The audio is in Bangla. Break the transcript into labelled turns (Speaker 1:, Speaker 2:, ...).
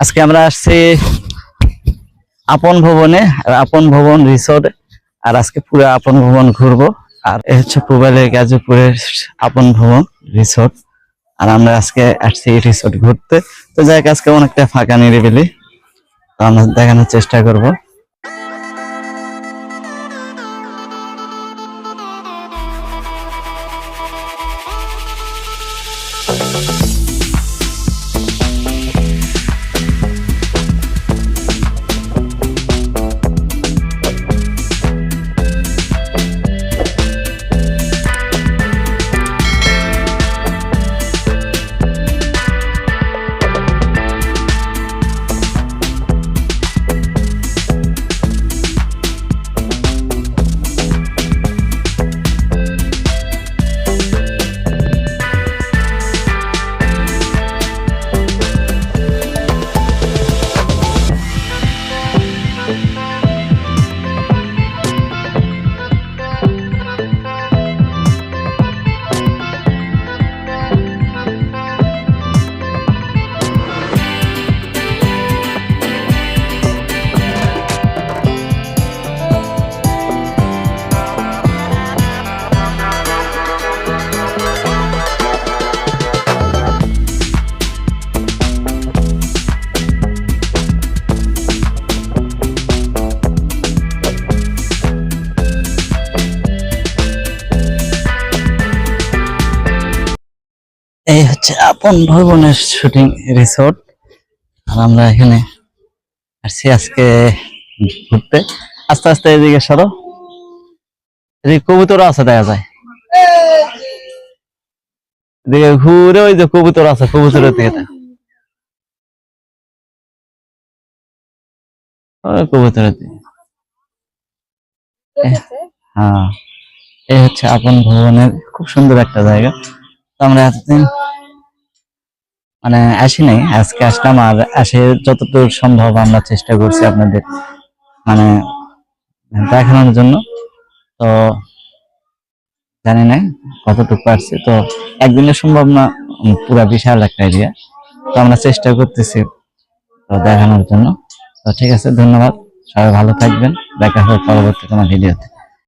Speaker 1: আজকে আমরা আসছি আপন ভবনে, আর আপন ভবন রিসোর্ট আর আজকে পুরো আপন ভবন ঘুরবো। আর এ হচ্ছে পুবালের গাজীপুরের আপন ভবন রিসোর্ট আর আমরা আজকে আসছি এই রিসোর্ট ঘুরতে। তো যাই আজকে অনেকটা ফাঁকা নিরিবিলি। তো আমরা দেখানোর চেষ্টা করব। এই হচ্ছে আপন ভবনের শুটিং রিসোর্ট আর আমরা এখানে আসছি আজকে ঘুরতে। আস্তে আস্তে এদিকে সরো। এদিকে কবুতর আছে দেখা যায়। এদিকে ঘুরে ওই যে কবুতর আছে কবুতরের দিকে কবুতরের দিকে। হ্যাঁ এই হচ্ছে আপন ভবনের খুব সুন্দর একটা জায়গা। আমরা এতদিন মানে আসি নাই, আজকে আসলাম আর আসে যতটুকু সম্ভব আমরা চেষ্টা করছি আপনাদের মানে দেখানোর জন্য। তো জানি না কতটুকু পারছি, তো একদিনে সম্ভব না, পুরা বিশাল একটা এরিয়া তো আমরা চেষ্টা করতেছি তো দেখানোর জন্য। তো ঠিক আছে, ধন্যবাদ। সবাই ভালো থাকবেন, দেখা হবে পরবর্তী কোনো ভিডিওতে